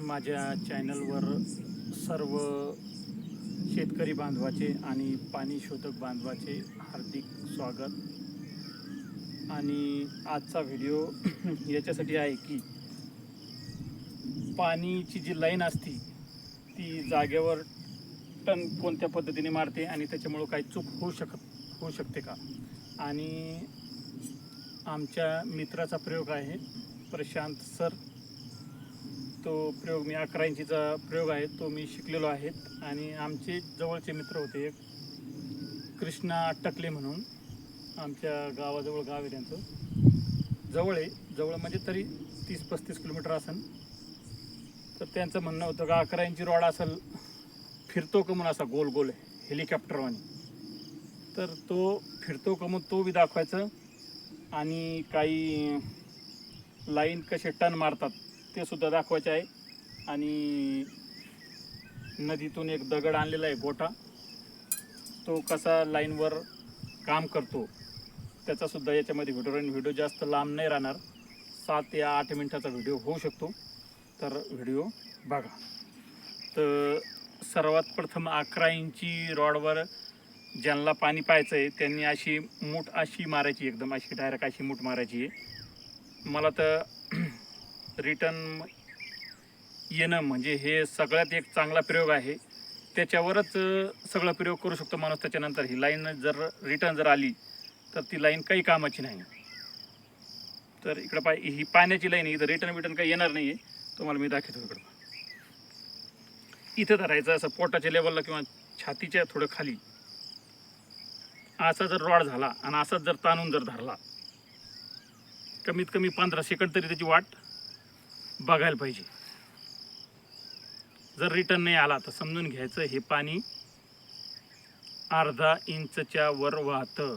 माझ्या चॅनलवर सर्व शेतकरी बांधवाचे आणि पाणी शोधक बांधवाचे हार्दिक स्वागत. आणि आजचा व्हिडिओ याच्यासाठी आहे की पाणीची जी लाईन असती ती जागेवर टन कोणत्या पद्धतीने मारते आणि त्याच्यामुळं काही चूक होऊ शकत होऊ शकते का? आणि आमच्या मित्राचा प्रयोग आहे प्रशांत सर. तो प्रयोग मी अकरा इंचीचा प्रयोग आहे तो मी शिकलेलो आहे. आणि आमचे जवळचे मित्र होते एक कृष्णा टकले म्हणून. आमच्या गावाजवळ गाव आहे त्यांचं. जवळ आहे जवळ म्हणजे तरी तीस पस्तीस किलोमीटर असेल तर त्यांचं म्हणणं होतं का अकरा इंची रॉड असेल फिरतो का म्हणून असा गोल गोल हेलिकॉप्टरवाणी. तर तो फिरतो का तो बी दाखवायचं. आणि काही लाईन कसे टन मारतात ते सुद्धा दाखवायचे आहे. आणि नदीतून एक दगड आणलेला आहे गोटा तो कसा लाईनवर काम करतो त्याचा सुद्धा याच्यामध्ये व्हिडिओ राहील. व्हिडिओ जास्त लांब नाही राहणार. सात या आठ मिनटाचा व्हिडिओ होऊ शकतो. तर व्हिडिओ बघा. तर सर्वात प्रथम अकरा इंची रॉडवर ज्यांना पाणी पाहायचं आहे त्यांनी अशी मूठ अशी मारायची एकदम अशी डायरेक्ट अशी मूठ मारायची. आहे मला तर रिटर्न येणं म्हणजे हे सगळ्यात एक चांगला प्रयोग आहे. त्याच्यावरच सगळा प्रयोग करू शकतो माणूस त्याच्यानंतर. ही लाईन जर रिटर्न जर आली तर ती लाईन काही कामाची नाही. तर इकडं पाय ही पाण्याची लाईन आहे. इथं रिटर्न बिटर्न काही येणार नाही आहे तुम्हाला मी दाखवतो इकडं. इथं धरायचं असं पोटाच्या लेवलला किंवा छातीच्या थोडं खाली. असा जर रॉड झाला आणि असाच जर ताणून जर धरला कमीत कमी पंधरा सेकंड तरी त्याची वाट बघायला पाहिजे. जर रिटर्न नाही आला तर समजून घ्यायचं हे पाणी अर्धा इंचच्या वर वाहतं.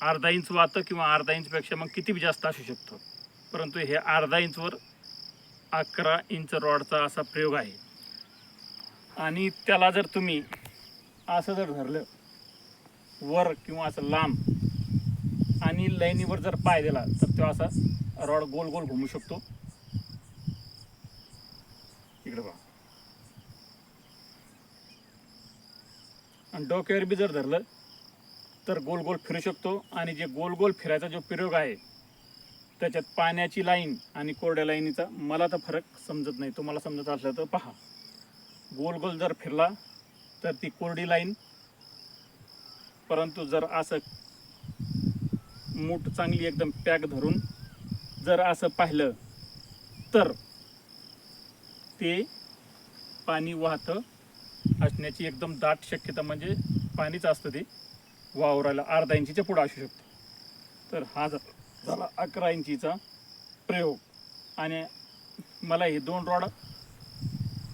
अर्धा इंच वाहतं किंवा अर्धा इंचपेक्षा मग किती जास्त असू शकतं? परंतु हे अर्धा इंचवर अकरा इंच रॉडचा असा प्रयोग आहे. आणि त्याला जर तुम्ही असं जर धरलं वर किंवा असं लांब आणि लाईनीवर जर पाय दिला तर तो असा रॉड गोल गोल घुमू शकतो. इकडे पहा आणि डोक्यावर बी जर धरलं तर गोल गोल फिरू शकतो. आणि जे गोल गोल फिरायचा जो प्रयोग आहे त्याच्यात पाण्याची लाईन आणि कोरड्या लाईनीचा मला तर फरक समजत नाही. तुम्हाला समजत असलं तर पहा. गोल गोल जर फिरला तर ती कोरडी लाईन परंतु जर असं मूठ चांगली एकदम पॅक धरून जर असं पाहिलं तर ते पाणी वाहतं असण्याची एकदम दाट शक्यता म्हणजे पाणीच असतं ते वावराला. अर्धा इंचीच्या पुढं असू शकतं. तर हा जर झाला अकरा इंचीचा प्रयोग. आणि मला हे दोन रॉड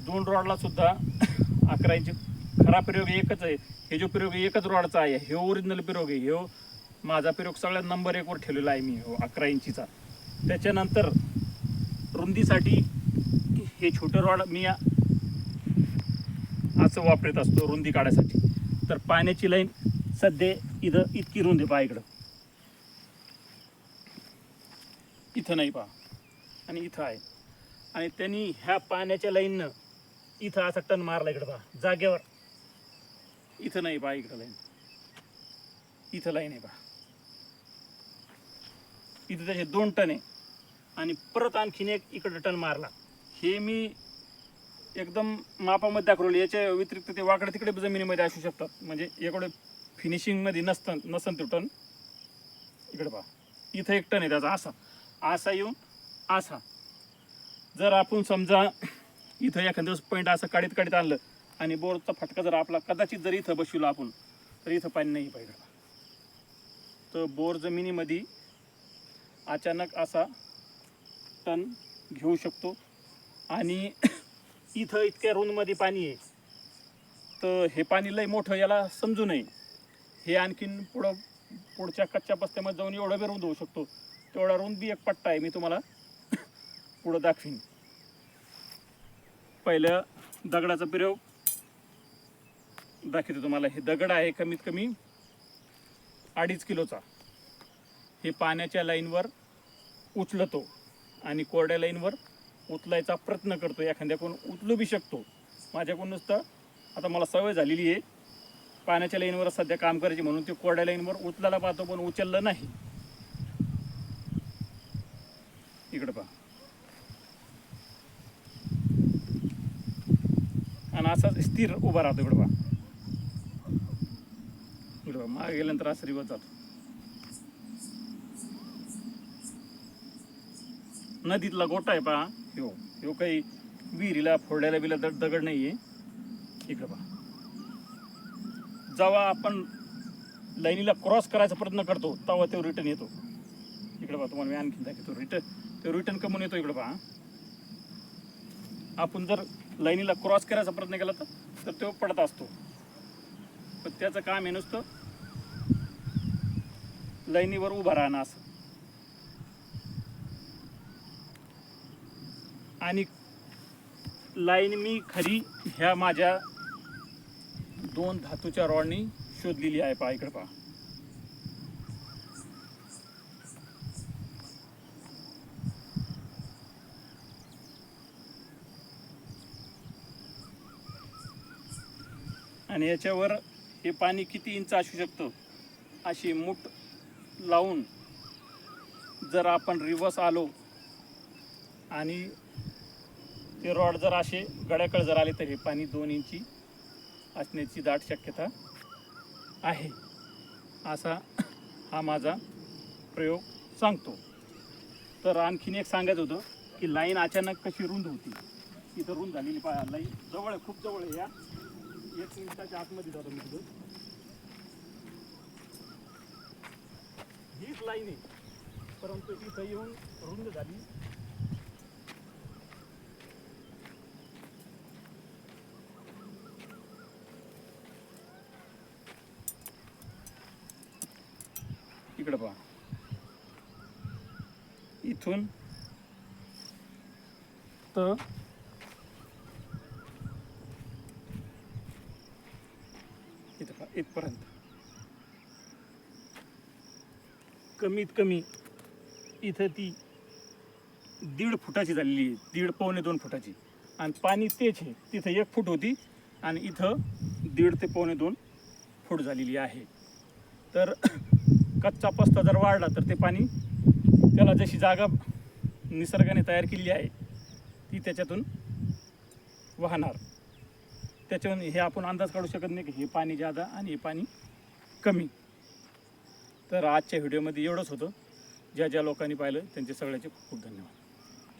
दोन रॉडला सुद्धा अकरा इंची खरा प्रयोग एकच आहे. हे जो प्रयोग एकच रॉडचा आहे. हे ओरिजिनल प्रयोग आहे. हे माझा प्रयोग सगळ्यात नंबर एकवर ठेवलेला आहे मी. हो अकरा इंचीचा. त्याच्यानंतर रुंदीसाठी हे छोटं रॉड मी असं वापरत असतो रुंदी काढायसाठी. तर पाण्याची लाईन सध्या इथं इतकी रुंदी पहा इकडं इथं नाही पहा. आणि इथं आहे. आणि त्यांनी ह्या पाण्याच्या लाईननं इथं असा टन मारला इकडं पहा. जागेवर. इथं नाही पहा इकडं लाईन. इथं लाईन आहे पहा. इथं त्याचे दोन टन आहे. आणि परत आणखीन एक इकडं टन मारला. हे मी एकदम मापामध्ये दाखवलं याच्या व्यतिरिक्त ते वाकडे तिकडे जमिनीमध्ये असू शकतात. म्हणजे एकडे फिनिशिंगमध्ये नसतं नसन तो टन. इकडे पहा. इथं एक टन आहे त्याचा. असा. असा येऊन असा. जर आपण समजा इथं एखाद्या दिवस पॉईंट असं काढीत काढीत आणलं आणि बोरचा फटका जर आपला कदाचित जर इथं बसविला आपण तर इथं पाणी नाही पाहिजे तर बोर जमिनीमध्ये अचानक असा टन घेऊ शकतो. आणि इथं इतक्या रुंदमध्ये पाणी आहे. तर हे पाणी लय मोठं याला समजू नये. हे आणखीन पुढं पुढच्या कच्च्या पस्त्यामध्ये जाऊन एवढं बी रुंद होऊ शकतो. तेवढा रुंद बी एक पट्टा आहे मी तुम्हाला पुढं दाखवीन. पहिलं दगडाचा प्रयोग दाखवतो तुम्हाला. हे दगड आहे कमीत कमी अडीच किलोचा. हे पाण्याच्या लाईनवर उचलतो. आणि कोरड्या लाईनवर उचलायचा प्रयत्न करतो एखाद्याकडून उचलू बी शकतो. माझ्याकडून नुसतं आता मला सवय झालेली आहे. पाण्याच्या लाईनवर सध्या काम करायची म्हणून ते कोरड्या लाईनवर उचलायला पाहतो पण उचललं नाही. इकडं पहा. आणि असाच स्थिर उभा राहतो इकडं पहा. इकडं पहा. मागे गेल्यानंतर असं रिवर्स जातो. नदीतला गोटा आहे पहा. ह्यो ह्यो काही विहिरीला फोडल्याला बिला दड दगड नाही आहे इकडं पहा. जेव्हा आपण लाईनीला क्रॉस करायचा प्रयत्न करतो तेव्हा तो रिटर्न येतो. इकडे पहा तुम्हाला मी आणखी दाखवतो रिटर्न तो रिटर्न कमून येतो इकडे पहा. आपण जर लाईनीला क्रॉस करायचा प्रयत्न केला तर तर तो पडत असतो. पण त्याचं काम आहे नुसतं लाईनीवर उभा राहणं असं. आणि लाईन मी खरी ह्या माझ्या दोन धातूच्या रॉडनी शोधलेली आहे पहा इकडे पहा. आणि याच्यावर हे पाणी किती इंच असू शकतं? अशी मूठ लावून जर आपण रिवर्स आलो आणि ते रॉड जर असे गड्याकडे जर आले तर हे पाणी दोन इंची असण्याची दाट शक्यता आहे. असा हा माझा प्रयोग सांगतो. तर आणखीन एक सांगायचं होतं की लाईन अचानक कशी रुंद होती. इथं रुंद झालेली पहा लाईन जवळ आहे खूप जवळ आहे. या एक मिनिटाच्या आतमध्ये जातो मी तिथं. हीच लाईन आहे. परंतु इथं येऊन रुंद झाली. इकडं पहा. इथून तर इथं पहा इथपर्यंत. कमीत कमी इथं ती दीड फुटाची झालेली आहे. दीड पावणे दोन फुटाची. आणि पाणी तेच आहे. तिथं एक फूट होती आणि इथं दीड ते पावणे दोन फूट झालेली आहे. तर कच्चा पस्ता जर वाढला तर ते पाणी त्याला जशी जागा निसर्गाने तयार केलेली आहे ती त्याच्यातून वाहणार. त्याच्यावरून हे आपण अंदाज काढू शकत नाही की हे पाणी जादा आणि हे पाणी कमी. तर आजच्या व्हिडिओमध्ये एवढंच होतं. ज्या ज्या लोकांनी पाहिलं त्यांचे सगळ्याचे खूप खूप धन्यवाद.